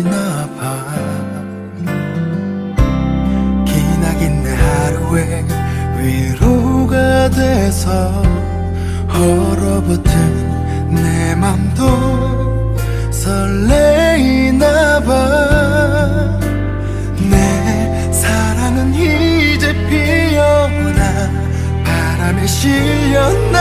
지나 봐. 기나긴 내 하루에 위로가 돼서 얼어붙은 내 맘도 설레이나 봐내 사랑은 이제 피어나 바람에 실렸나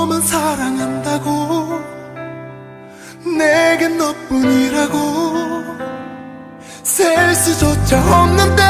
너만 사랑한다고 내겐 너뿐이라고. 셀 수조차 없는데